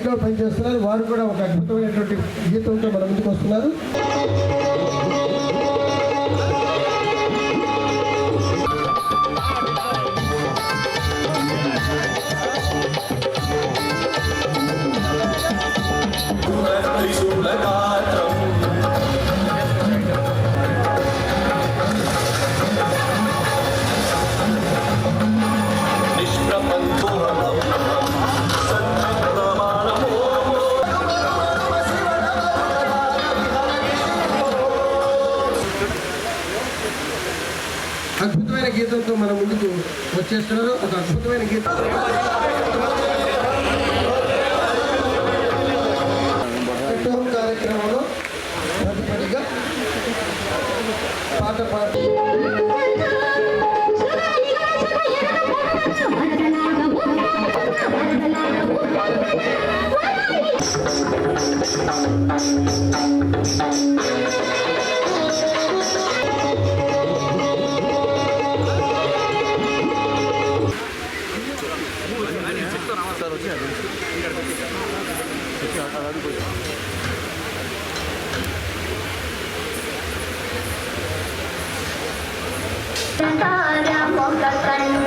ఇంట్లో పనిచేస్తున్నారు. వారు కూడా ఒక అద్భుతమైనటువంటి జీతంతో మన ముందుకు వస్తున్నారు. అద్భుతమైన గీతంతో మన ముందుకు వచ్చేస్తున్నారు. ఒక అద్భుతమైన గీతం. కార్యక్రమంలో పాట పాట ta ra một lần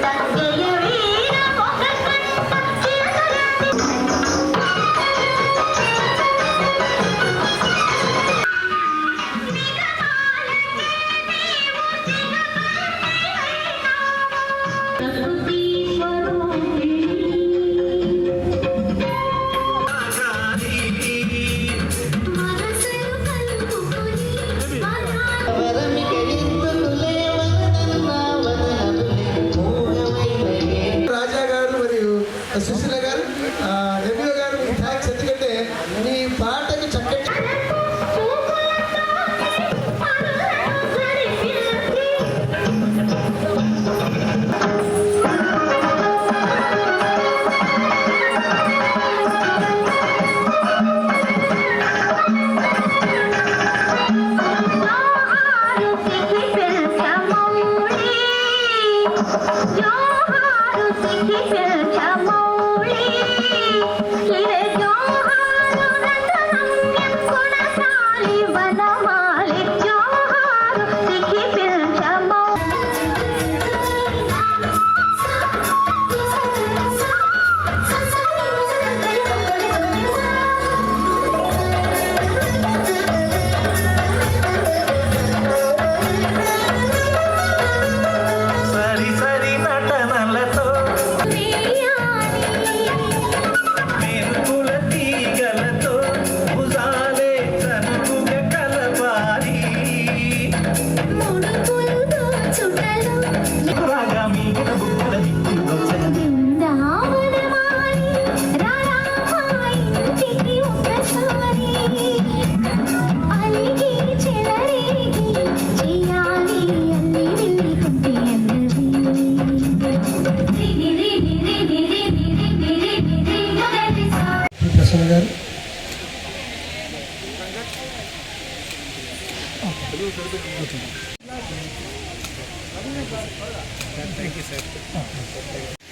Prasanna గారు.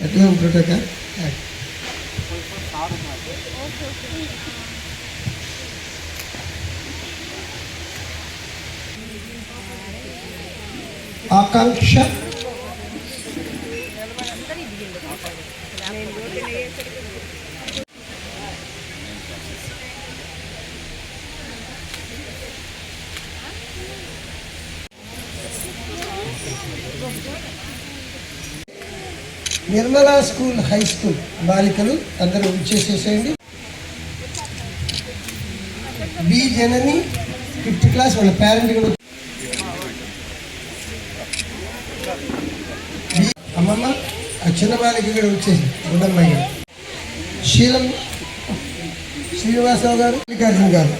ఎట్లా ఉంటుందట Akanksha. Nirmala school high school బాలికలు అందరూ విచ్చేసేసేయండి. బి జనని ఫిఫ్త్ క్లాస్ వాళ్ళ పేరెంట్ కూడా అమ్మమ్మ ఆ చిన్న బాలిక కూడా వచ్చేసి గుండమ్మాయి శీలం శ్రీనివాసరావు గారు మల్లికార్జున గారు.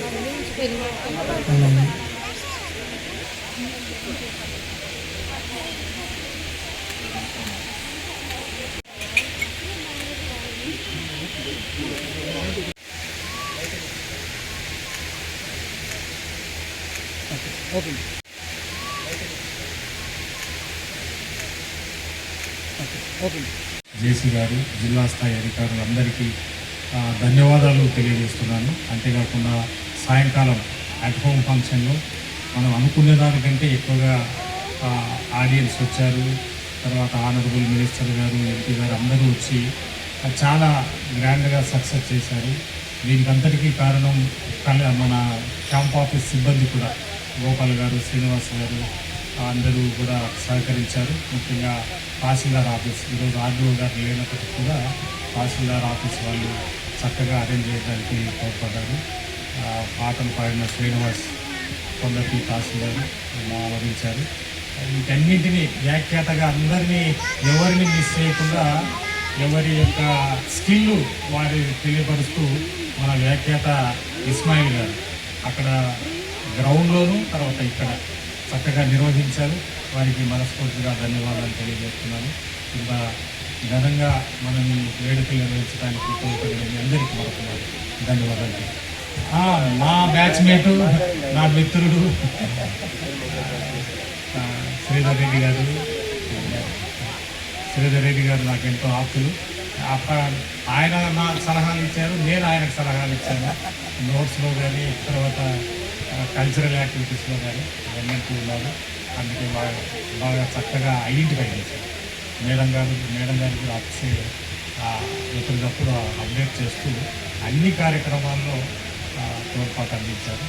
జేసీ గారు జిల్లా స్థాయి అధికారులందరికీ ధన్యవాదాలు తెలియజేస్తున్నాను. అంతేకాకుండా సాయంకాలం అట్ హోమ్ ఫంక్షన్లో మనం అనుకునే దానికంటే ఎక్కువగా ఆడియన్స్ వచ్చారు. తర్వాత ఆనరబుల్ మినిస్టర్ గారు ఎంపీ గారు అందరూ వచ్చి చాలా గ్రాండ్గా సక్సెస్ చేశారు. దీనికంతటికీ కారణం కల మన క్యాంప్ ఆఫీస్ సిబ్బంది కూడా. గోపాల్ గారు శ్రీనివాస్ గారు అందరూ కూడా సహకరించారు. ముఖ్యంగా తహసీల్దార్ ఆఫీస్ ఈరోజు ఆర్డీఓ గారు లేనప్పటికీ కూడా తహసీల్దార్ ఆఫీస్ వాళ్ళు చక్కగా అరేంజ్ చేయడానికి తోడ్పడ్డారు. పాటలు పాడిన శ్రీనివాస్ కొందరికి తహసీల్దార్ ఆమోదించారు వీటన్నింటినీ వ్యాఖ్యాతగా అందరినీ ఎవరిని మిస్ చేయకుండా ఎవరి యొక్క స్కిల్ వారి తెలియపరుస్తూ మన వ్యాఖ్యాత ఇస్మాయిల్ గారు. అక్కడ గ్రౌండ్లోనూ తర్వాత ఇక్కడ చక్కగా నిర్వహించారు. వారికి మనస్ఫూర్తిగా ధన్యవాదాలు తెలియజేస్తున్నాను. ఇంత ఘనంగా మనం వేడుకలు నిర్వహించడానికి తోడ్పడిన మీ అందరికీ మరొకసారి ధన్యవాదాలు మా బ్యాచ్మేట్ నా మిత్రుడు శ్రీధర్ రెడ్డి గారు శ్రీధర్ రెడ్డి గారు నాకు ఎంతో ఆప్తులు. అప్ప ఆయన నాకు సలహాలు ఇచ్చారు నేను ఆయనకు సలహాలు ఇచ్చాను. నోట్స్లో కానీ తర్వాత కల్చరల్ యాక్టివిటీస్లో కానీ అవన్నీ ఉన్నారు. అందుకే బాగా బాగా చక్కగా ఐడెంటిఫై చేశారు. మేడం గారు మేడం గారు కూడా వచ్చి ఎప్పటికప్పుడు అప్డేట్ చేస్తూ అన్ని కార్యక్రమాల్లో తోడ్పాటు అందించారు.